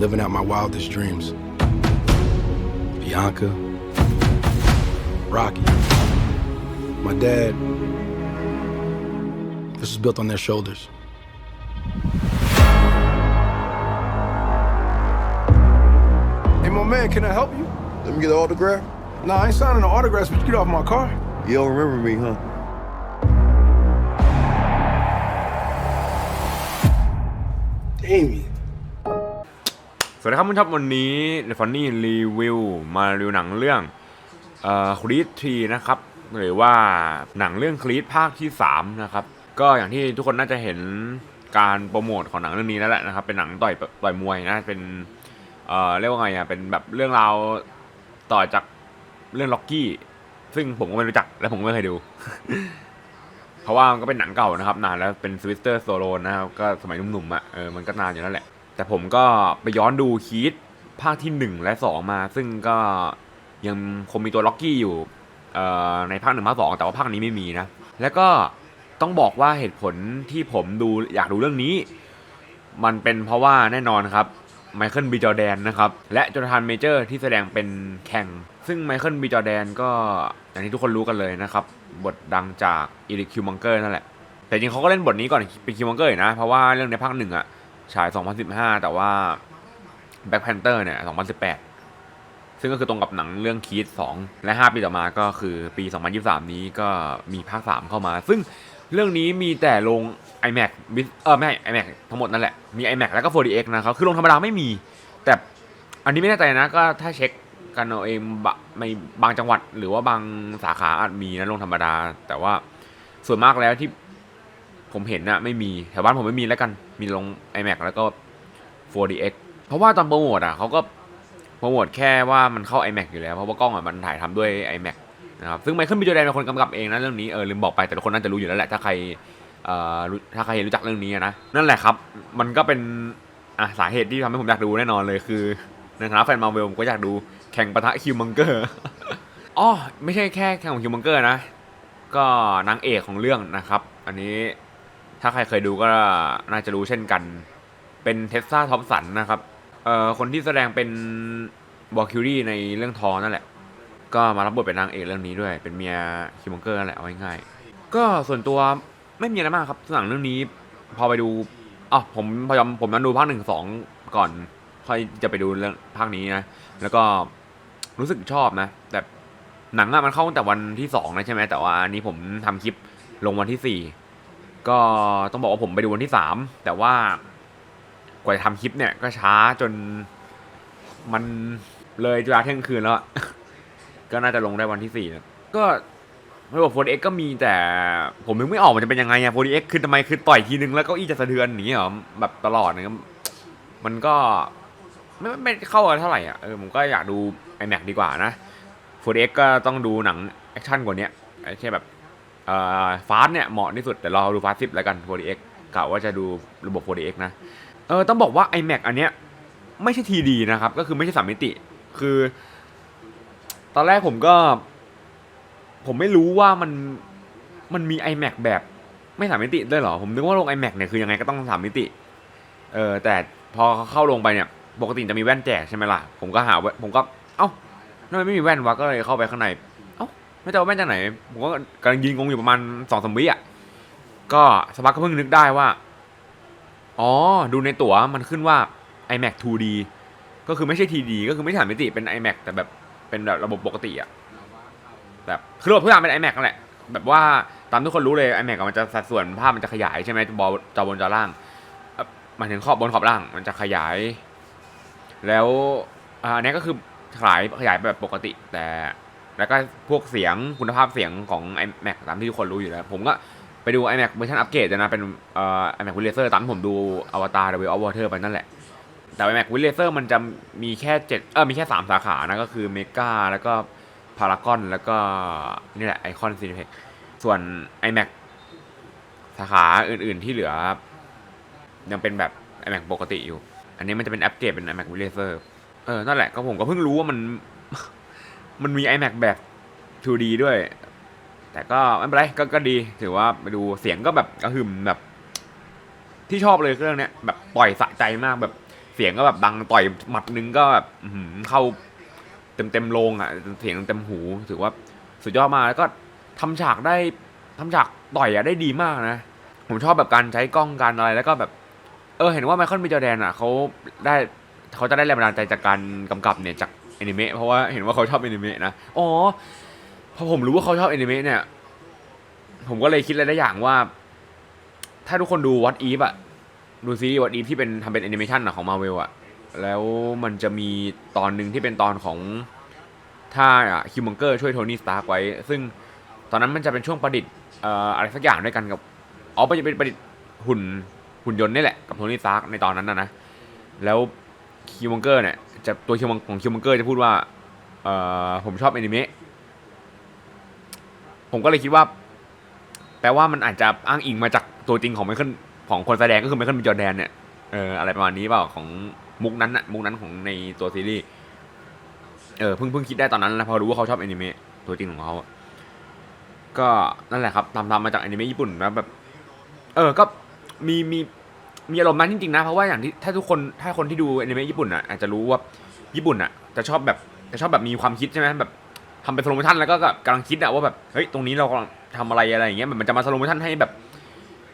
living out my wildest dreams. Bianca, Rocky, my dad. This was built on their shoulders. Hey, my man, can I help you? Let me get an autograph. Nah, I ain't signing no autographs, but you get off my car. You don't remember me, huh? Damien. สวัสดีครับคุณครับวันนี้ฟอนนี่รีวิวมารีวิวหนังเรื่องเอ่อครีดทีนะครับหรือว่าหนังเรื่องครีดภาคที่3นะครับก็อย่างที่ทุกคนน่าจะเห็นการโปรโมทของหนังเรื่องนี้แล้วแหละนะครับเป็นหนังต่อยต่อยมวยนะเป็นเอ่อเรียกว่าไงอะเป็นแบบเรื่องราวต่อจากเรื่องล็อกกี้ซึ่งผมก็ไม่รู้จักและผมก็ไม่เคยดู เพราะว่ามันก็เป็นหนังเก่านะครับนานแล้วเป็นสวิสเตอร์โซโลนะครับก็สมัยหนุ่มๆอะเออมันก็นานอยู่นั่นแหละ แต่ผมก็ไปย้อนดูคีดภาคที่ 1 และ 2 มา ซึ่งก็ยังคงมีตัวล็อกกี้อยู่ในภาคหนึ่งภาคสองแต่ว่าภาคนี้ไม่มีนะ แล้วก็ต้องบอกว่าเหตุผลที่ผมดูอยากดูเรื่องนี้ มันเป็นเพราะว่าแน่นอนครับไมเคิลบีจอแดนนะครับ และจอร์แดนเมเจอร์ที่แสดงเป็นแข่ง ซึ่งไมเคิลบีจอแดนก็อย่างที่ทุกคนรู้กันเลยนะครับ บทดังจากอีริคิวมังเกอร์นั่นแหละ แต่จริงเขาก็เล่นบทนี้ก่อนเป็นคิวมังเกอร์นะ เพราะว่าเรื่องในภาคหนึ่งอะ ฉาย 2015 แต่ว่า Black Panther เนี่ย 2018 ซึ่งก็คือตรงกับหนังเรื่องคีด2 และ 5 ปีต่อมาก็คือปี 2023 นี้ก็มีภาค 3 เข้ามา ซึ่งเรื่องนี้มีแต่ลง iMac วิเออไม่ iMac ทั้งหมดนั่นแหละ มี iMac แล้วก็ 4DX นะครับ คือลงธรรมดาไม่มี แต่อันนี้ไม่แน่ใจนะ ก็ถ้าเช็คกันเอาเองบะไม่บางจังหวัดหรือว่าบางสาขาอาจมีนะลงธรรมดา แต่ว่าส่วนมากแล้วที่ผมเห็นนะไม่มีแถวบ้านผมไม่มีแล้วกัน มีลง iMac แล้วก็ 4DX เพราะว่าตอนโปรโมทอะเขาก็โปรโมทแค่ว่ามันเข้า iMac อยู่แล้ว เพราะว่ากล้องอะมันถ่ายทำด้วย iMac นะครับซึ่งไมเคิลบิจแดนเป็นคนกำกับเองนะเรื่องนี้เออลืมบอกไปแต่ทุกคนน่าจะรู้อยู่แล้วแหละถ้าใครเอ่อถ้าใครรู้จักเรื่องนี้นะนั่นแหละครับ มันก็เป็นอะสาเหตุที่ทำให้ผมอยากดูแน่นอนเลยคือในฐานะแฟนมาเวลผมก็อยากดูแข่งปะทะคิวมังเกอร์อ๋อไม่ใช่แค่แข่งของคิวมังเกอร์นะ ก็นางเอกของเรื่องนะครับ อันนี้ ถ้าใครเคยดูก็น่าจะรู้เช่นกัน เป็นเทสซาท็อปสันนะครับเอ่อคนที่แสดงเป็นบอคิวรี่ในเรื่องทอนั่นแหละ ก็มารับบทเป็นนางเอกเรื่องนี้ด้วย เป็นเมียคิวมังเกอร์นั่นแหละเอาง่ายๆก็ส่วนตัวไม่มีอะไรมากครับหนังเรื่องนี้ พอไปดูอ๋อผมพยายามผมนั้นดูภาคหนึ่งสองก่อนค่อยจะไปดูเรื่องภาคนี้นะ แล้วก็รู้สึกชอบนะ แต่หนังอะมันเข้าตั้งแต่วันที่สองนะใช่ไหมแต่ว่าอันนี้ผมทำคลิปลงวันที่สี่ ก็ต้องบอกว่าผมไปดูวันที่สามแต่ว่ากว่าจะทำคลิปเนี่ยก็ช้าจนมันเลยเวลาเที่ยงคืนแล้ว ก็น่าจะลงได้วันที่สี่นะก็ระบบโฟนเอ็กก็มีแต่ผมนึกไม่ออกมันจะเป็นยังไงอะโฟนเอ็กคือทำไมคือต่อยทีนึงแล้วเก็อี้จะสะเทือนอย่างนี้เหรอแบบตลอดนะครับมันก็ไม่ไม่ไม่เข้ากันเท่าไหร่อะเออผมก็อยากดู iMac ดีกว่านะ 4DX ก็ต้องดูหนังแอคชั่นกว่านี้ไม่ใช่แบบ ฟาสเนี่ยเหมาะที่สุดแต่เราดูฟาสสิบแล้วกัน 4DX กะว่าจะดูระบบ 4DX นะเออต้องบอกว่า iMac อันเนี้ยไม่ใช่ TD นะครับ ก็คือไม่ใช่สามมิติ คือ ตอนแรกผมก็ ผมไม่รู้ว่ามันมันมี iMac แบบไม่สามมิติด้วยเหรอ ผมนึกว่าลง iMac เนี่ยคือยังไงก็ต้องสามมิติ เออแต่พอเข้าลงไปเนี่ย ปกติจะมีแว่นแจกใช่ไหมล่ะ ผมก็หาแว่นผมก็ เอ้าทำไมไม่มีแว่นวะก็เลยเข้าไปข้างใน ไม่จะเอาแว่นจากไหนผมก็กำลังยิงงงอยู่ประมาณสองสามวิอะก็สกพักก็เพิ่งนึกได้ว่า อ๋อ ดูในตั๋วมันขึ้นว่า iMac 2D ก็คือไม่ใช่ TD ก็คือไม่ใช่ามมิติเป็น iMac แต่แบบเป็นแบบระบบปกติอะแบบคือระบบทุกอย่างเป็น iMac นั่นแหละ แบบว่าตามทุกคนรู้เลย iMac มันจะสัดส่วนภาพมันจะขยายใช่ไหมจอจอบนจอล่างหมายถึงขอบบนขอบล่างมันจะขยาย แล้วอันนี้ก็คือขยายขยายแบบปกติแต่ แล้วก็พวกเสียงคุณภาพเสียงของ iMac ตามที่ทุกคนรู้อยู่แล้ว ผมก็ไปดู iMac เวอร์ชันอัปเกรดนะ เป็นเอ่อ iMac with Laser ตามผมดู Avatar The Way of Water ไปนั่นแหละ แต่ iMac with Laser มันจะมีแค่เจ็ดเออมีแค่สามสาขานะ ก็คือ Mega แล้วก็พารากอนแล้วก็นี่แหละไอคอนซีนิเพ็กส่วน iMac สาขาอื่นๆที่เหลือ ยังเป็นแบบ iMac ปกติอยู่ อันนี้มันจะเป็นอัปเกรดเป็น iMac with Laser เออนั่นแหละก็ผมก็เพิ่งรู้ว่ามัน มันมี iMac แบบ 2D ด้วย แต่ก็ไม่เป็นไรก็ก็ดี ถือว่าไปดูเสียงก็แบบกระหึ่มแบบ ที่ชอบเลยเครื่องเนี้ยแบบปล่อยสะใจมากแบบเสียงก็แบบดังต่อยหมัดนึงก็แบบอื้อหือเข้าเต็มเต็มๆโรงอะเสียงเต็มหู ถือว่าสุดยอดมากแล้วก็ทำฉากได้ทำฉากต่อยอะได้ดีมากนะ ผมชอบแบบการใช้กล้องการอะไรแล้วก็แบบ เออเห็นว่าไมเคิลบีจอแดนอะเขาได้เขาจะได้แรงบันดาลใจจากการกำกับเนี่ยจาก อนิเมะเพราะว่าเห็นว่าเขาชอบแอนิเมะนะอ๋อพอผมรู้ว่าเขาชอบแอนิเมะเนี่ย ผมก็เลยคิดอะไรได้อย่างว่า ถ้าทุกคนดูวั t อีฟอะดูซีรีส์วั t อีฟที่เป็นทำเป็นแอนิเมชันของมาเวลอะแล้วมันจะมีตอนหนึ่งที่เป็นตอนของถ้าคิวมังเกอร์ช่วยโทนี่สตาร์ไว้ ซึ่งตอนนั้นมันจะเป็นช่วงประดิษฐ์อะไรสักอย่างด้วยกันกับอ๋อมันจะเป็นประดิษฐ์หุ่นหุ่นยนต์นี่แหละกับโทนี่สตาร์ในตอนนั้นนะนะแล้วคิวมังเกอร์เนี่ย จะตัวคิวมังของคิวมังเกอร์จะพูดว่าเอ่อผมชอบแอนิเมะผมก็เลยคิดว่า แปลว่ามันอาจจะอ้างอิงมาจากตัวจริงของไมเคิลของคนแสดงก็คือไมเคิลบีจอร์แดนเนี่ยเอออะไรประมาณนี้เปล่าของมุกนั้นอะมุกนั้นของในตัวซีรีส์เออเพิ่งเพิ่งคิดได้ตอนนั้นนะพอรู้ว่าเขาชอบแอนิเมะตัวจริงของเขาก็นั่นแหละครับทำทำมาจากแอนิเมะญี่ปุ่นนะแบบ เออก็มีมี มีอารมณ์นั้นจริงๆนะเพราะว่าอย่างที่ถ้าทุกคนถ้าคนที่ดูแอนิเมะญี่ปุ่นอะอาจจะรู้ว่าญี่ปุ่นอะจะชอบแบบจะชอบแบบมีความคิดใช่ไหมแบบทำเป็นสโลโมชันแล้วก็กำลังคิดอะว่าแบบเฮ้ยตรงนี้เรากำลังทำอะไรอะไรอย่างเงี้ยแบบมันจะมาสโลโมชันให้แบบ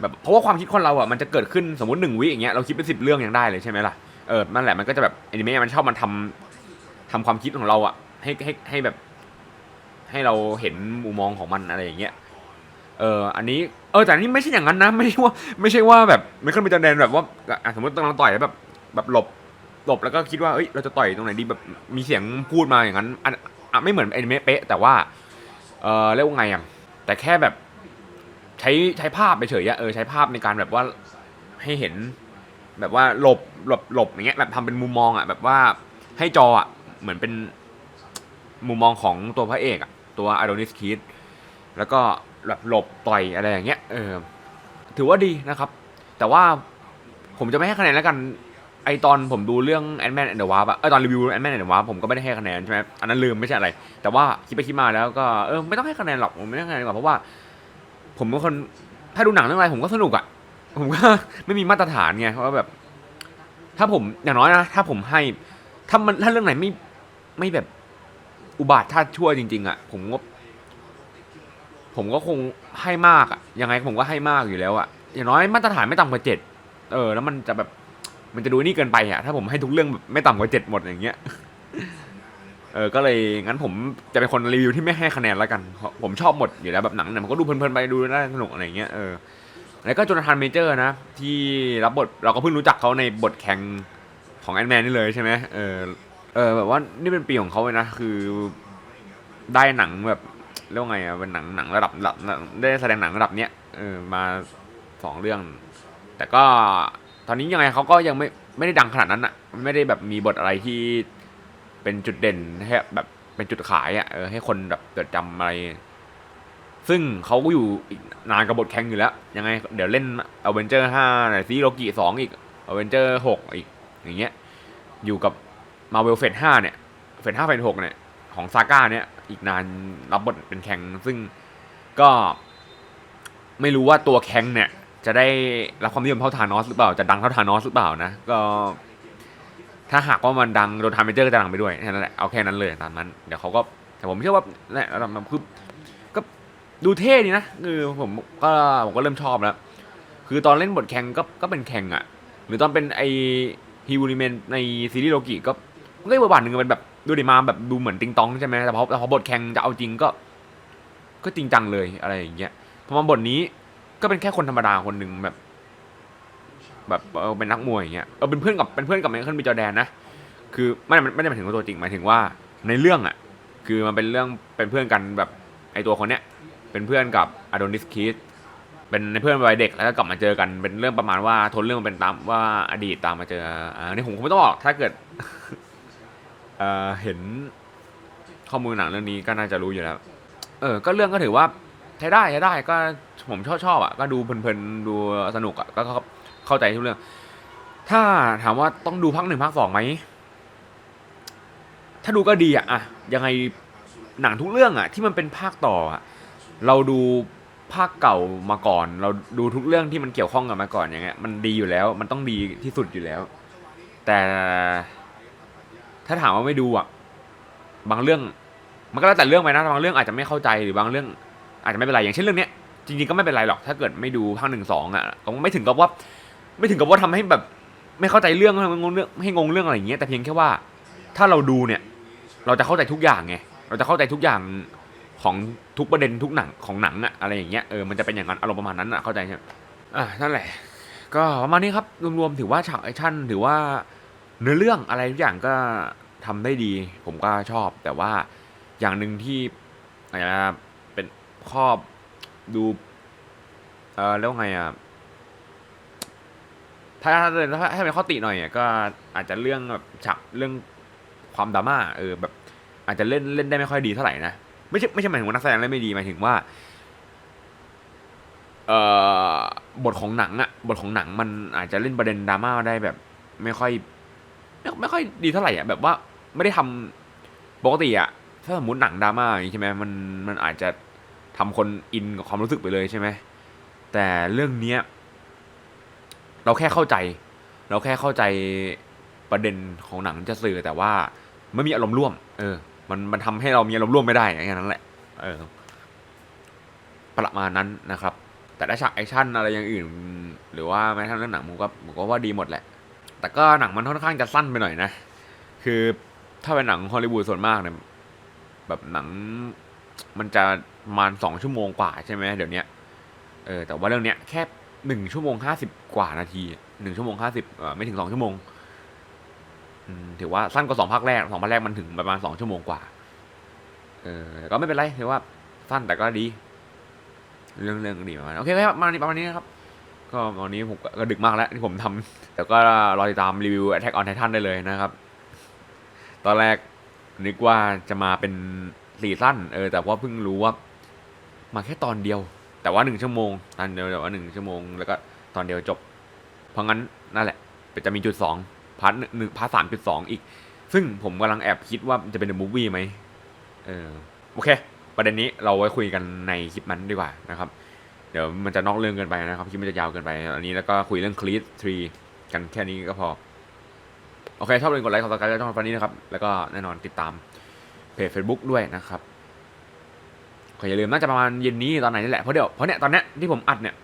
แบบเพราะว่าความคิดคนเราอะมันจะเกิดขึ้นสมมติหนึ่งวิอย่างเงี้ยเราคิดเป็นสิบเรื่องยังได้เลยใช่ไหมล่ะเออนั่นแหละมันก็จะแบบแอนิเมะมันชอบมันทำทำความคิดของเราอะให้ให้ให้แบบ ให้เราเห็นมุมมองของมันอะไรอย่างเงี้ยเอออันนี้เออแต่นนี้ไม่ใช่อย่างนั้นนะ ไม่ใช่ว่าไม่ใช่ว่าแบบไม่ขึ้นไปจะแดนแบบว่าอะสมมติกำลังต่อยแล้วแบบแบบหลบหลบแล้วก็คิดว่าเอ้ยเราจะต่อยตรงไหนดีแบบมีเสียงพูดมาอย่างนั้นอันอะไม่เหมือนแอนิเมะเป๊ะแต่ว่าเออเรียกว่าไงอะแต่แค่แบบใช้ใช้ภาพไปเฉยอะเออใช้ภาพในการแบบว่าให้เห็นแบบว่าหลบหลบหลบอย่างเงี้ยแบบทำเป็นมุมมองอะแบบว่าให้จออะเหมือนเป็นมุมมองของตัวพระเอกอะตัวอ d โดนิสคีดแล้วก็ แบบหลบต่อยอะไรอย่างเงี้ยเออถือว่าดีนะครับ แต่ว่าผมจะไม่ให้คะแนนแล้วกันไอตอนผมดูเรื่องแอนแมนแอนเดอร์วาร์ปอะเออตอนรีวิวแอนแมนแอนเดอร์วาร์ปผมก็ไม่ได้ให้คะแนนใช่ไหมอันนั้นลืมไม่ใช่อะไร แต่ว่าคิดไปคิดมาแล้วก็เออไม่ต้องให้คะแนนหรอกผมไม่ให้คะแนนดีกว่าเพราะว่า ผมเป็นคนถ้าดูหนังเรื่องอะไรผมก็สนุกอะผมก็ไม่มีมาตรฐานไงเพราะว่าแบบ ถ้าผมอย่างน้อยนะถ้าผมให้ถ้ามันถ้าเรื่องไหนไม่ไม่แบบอุบาทถ้าชั่วจริง ๆอะผมก็ ผมก็คงให้มากอะยังไงผมก็ให้มากอยู่แล้วอะอย่างน้อยมาตรฐานไม่ต่ำกว่าเจ็ดเออ แล้วมันจะแบบมันจะดูนี่เกินไปอะถ้าผมให้ทุกเรื่องแบบไม่ต่ำกว่าเจ็ดหมดอย่างเงี้ยเออก็เลยงั้นผมจะเป็นคนรีวิวที่ไม่ให้คะแนนแล้วกัน ผมชอบหมดอยู่แล้วแบบหนังเนี่ยมันก็ดูเพลินๆไปดูน่าสนุกอะไรเงี้ยเออแล้วก็จนาธานเมเจอร์นะ ที่รับบทเราก็เพิ่งรู้จักเขาในบทแข่งของแอนแมนนี่เลยใช่ไหมเออเออแบบว่านี่เป็นปีของเขาเลยนะ คือได้หนังแบบ เรียกว่าไงอะเป็นหนังหนังระดับระดับได้แสดงหนังระดับเนี้ยเออมาสองเรื่อง แต่ก็ตอนนี้ยังไงเขาก็ยังไม่ไม่ได้ดังขนาดนั้นอะไม่ได้แบบมีบทอะไรที่เป็นจุดเด่นให้แบบเป็นจุดขายอะเออให้คนแบบจดจำอะไร ซึ่งเขาก็อยู่อีกนานกับบทแข่งอยู่แล้ว ยังไงเดี๋ยวเล่นอเวนเจอร์ห้าไหนซีโรกิสองอีกอเวนเจอร์หกอีกอย่างเงี้ยอยู่กับมาเวลเฟสห้าเนี่ยเฟสห้าเฟสหกเนี่ย ของซาก้าเนี่ยอีกนานรับบทเป็นแข่งซึ่งก็ไม่รู้ว่าตัวแข่งเนี่ย จะได้รับความนิยมเท่าธานอสหรือเปล่าจะดังเท่าธานอสหรือเปล่านะก็ถ้าหากว่ามันดังโดนทามเมเจอร์ก็จะดังไปด้วยแค่นั้นแหละเอาแค่นั้นเลยตามนั้นเดี๋ยวเขาก็แต่ผมเชื่อว่าเนี่ยระดับนั้นคือก็ดูเท่ดีนะคือผมก็ผมก็เริ่มชอบแล้ว คือตอนเล่นบทแข่งก็ก็เป็นแข่งอะ หรือตอนเป็นไอฮิวูริเมนในซีรีส์โลกิก็ก็อีกบทบาทหนึ่งเป็นแบบ ดูดิมาแบบดูเหมือนติงตองใช่ไหมแต่พอแต่พอบทแข่งจะเอาจริงก็ ก็จริงจังเลยอะไรอย่างเงี้ยพอมาบทนี้ก็เป็นแค่คนธรรมดาคนหนึ่งแบบ แบบเออเป็นนักมวยอย่างเงี้ยเออเป็นเพื่อนกับเป็นเพื่อนกับไมเคิลบีจอร์แดนนะคือไม่ไม่ไม่ได้หมายถึงว่าตัวจริงหมายถึงว่าในเรื่องอะ คือมันเป็นเรื่องเป็นเพื่อนกันแบบไอตัวคนเนี้ยเป็นเพื่อนกับอโดนิสคิดเป็นเพื่อนวัยเด็กแล้วก็กลับมาเจอกันเป็นเรื่องประมาณว่าทนเรื่องเป็นตามว่าอดีตตามมาเจออ่านี่ผมคงไม่ต้องบอกถ้าเกิด เอ่อเห็นข้อมูลหนังเรื่องนี้ก็น่าจะรู้อยู่แล้ว เออ ก็เรื่องก็ถือว่าใช้ได้ใช้ได้ก็ผมชอบชอบอะก็ดูเพลินๆดูสนุกอะก็เข้าใจทุกเรื่อง ถ้าถามว่าต้องดูภาคหนึ่งภาคสองไหมถ้าดูก็ดีอะอะยังไงหนังทุกเรื่องอะ ที่มันเป็นภาคต่ออะเราดูภาคเก่ามาก่อน เราดูทุกเรื่องที่มันเกี่ยวข้องกับมาก่อนอย่างเงี้ยมันดีอยู่แล้ว มันต้องดีที่สุดอยู่แล้ว แต่ ถ้าถามว่าไม่ดูอะ บางเรื่อง มันก็แล้วแต่เรื่องไปนะบางเรื่องอาจจะไม่เข้าใจหรือบางเรื่อง อาจจะไม่เป็นไรอย่างเช่นเรื่องเนี้ยจริงๆก็ไม่เป็นไรหรอกถ้าเกิดไม่ดูภาคหนึ่งสองอะก็ไม่ถึงกับว่า ไม่ถึงกับว่าทำให้แบบ ไม่เข้าใจเรื่องให้งงเรื่องให้งงเรื่องอะไรอย่างเงี้ยแต่เพียงแค่ว่า ถ้าเราดูเนี่ย เราจะเข้าใจทุกอย่างไงเราจะเข้าใจทุกอย่างของทุกประเด็นทุกหนังของหนังอะอะไรอย่างเงี้ยเออมันจะเป็นอย่างนั้นอารมณ์ประมาณนั้นอะเข้าใจใช่ไหมอะนั่นแหละ ก็ประมาณนี้ครับรวมๆถือว่าฉากแอคชั่นถือว่า เนื้อเรื่องอะไรทุกอย่างก็ทำได้ดี ผมก็ชอบ แต่ว่าอย่างหนึ่งที่อาจจะเป็นข้อดูเออแล้วไงอะถ้าถ้าถ้าถ้เป็นข้อติหน่อยอะก็อาจจะเรื่องแบบฉากเรื่องความดราม่าเออแบบ อาจจะเล่นเล่นได้ไม่ค่อยดีเท่าไหร่นะไม่ใช่ไม่ใช่หมายถึงว่านักแสดงเล่นไม่ดีหมายถึงว่าเอ่อบทของหนังอะบทของหนังมันอาจจะเล่นประเด็นดราม่าได้แบบ ไม่ค่อย ไม่ไม่ค่อยดีเท่าไหร่อะแบบว่าไม่ได้ทำปกติอะถ้าสมมติหนังดราม่าอย่างนี้ใช่ไหมมันมันอาจจะทำคนอินกับความรู้สึกไปเลยใช่ไหมแต่เรื่องเนี้ยเราแค่เข้าใจ เราแค่เข้าใจประเด็นของหนังจะสื่อแต่ว่าไม่มีอารมณ์ร่วม เออ มันมันทำให้เรามีอารมณ์ร่วมไม่ได้อย่างนั้นแหละ เออ ประมาณนั้นนะครับ แต่ถ้าฉากแอคชั่นอะไรอย่างอื่น หรือว่าแม้กระทั่งเรื่องหนังผมก็ผมก็ว่าดีหมดแหละ แต่ก็หนังมันค่อนข้างจะสั้นไปหน่อยนะ คือถ้าเป็นหนังฮอลลีวูดส่วนมากเนี่ยแบบหนังมันจะมาสองชั่วโมงกว่าใช่ไหมเดี๋ยวนี้เออแต่ว่าเรื่องเนี้ยแค่หนึ่งชั่วโมงห้าสิบกว่านาทีหนึ่งชั่วโมงห้าสิบไม่ถึงสองชั่วโมงอืมถือว่าสั้นกว่าสองภาคแรกสองภาคแรกมันถึงประมาณสองชั่วโมงกว่า เออก็ไม่เป็นไรถือว่าสั้นแต่ก็ดี เรื่องเรื่องดีประมาณนั้โอเคครับมาประมาณนี้นะครับ ก็วันนี้ผมก็ดึกมากแล้วที่ผมทำแต่ก็รอติดตามรีวิว Attack on Titan ได้เลยนะครับ ตอนแรกนึกว่าจะมาเป็นซีซั่นเออแต่ว่าเพิ่งรู้ว่า มาแค่ตอนเดียว แต่ว่าหนึ่งชั่วโมงตอนเดียวแต่ว่าหนึ่งชั่วโมงแล้วก็ตอนเดียวจบ เพราะงั้นนั่นแหละจะมีจุดสองพาร์ทหนึ่งพาร์ทสามจุดสองอีก ซึ่งผมกำลังแอบคิดว่าจะเป็นเดอะมูฟวี่ไหมเออโอเค ประเด็นนี้เราไว้คุยกันในคลิปนั้นดีกว่านะครับ เดี๋ยวมันจะนอกเรื่องเกินไปนะครับคลิปมันจะยาวเกินไป อันนี้แล้วก็คุยเรื่องคลีสทรีกันแค่นี้ก็พอ โอเค ชอบเลยกดไลค์กดซับสไครต์ช่องฟันนี้นะครับ แล้วก็แน่นอนติดตามเพจ Facebook ด้วยนะครับขออย่าลืมน่าจะประมาณเย็นนี้ตอนไหนนี่แหละ เพราะเดี๋ยวเพราะเนี่ยตอนเนี้ยที่ผมอัดเนี่ย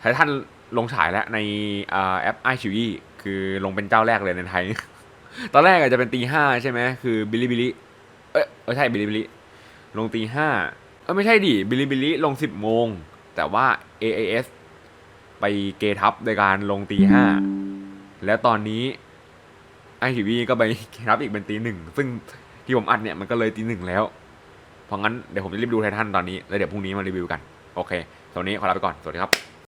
ไททันลงฉายแล้วในอแอปไอชิวี่คือลงเป็นเจ้าแรกเลยในไทย ตอนแรกอาจจะเป็นตีห้าใช่ไหมคือบิลิบิลิเอ้ยเอใช่บิลิบิลิลงตีห้า ออไม่ใช่ดิบิลิบิลิลงสิบโมง แต่ว่า AAS ไปเกทับโดยการลงตีห้าแล้วตอนนี้ไอทีวีก็ไปเกทับอีกเป็นตีหนึ่งซึ่งที่ผมอัดเนี่ยมันก็เลยตีหนึ่งแล้ว เพราะงั้นเดี๋ยวผมจะรีบดูไททันตอนนี้ แล้วเดี๋ยวพรุ่งนี้มารีวิวกัน โอเคสำหรับวันนี้ขอลาไปก่อน สวัสดีครับ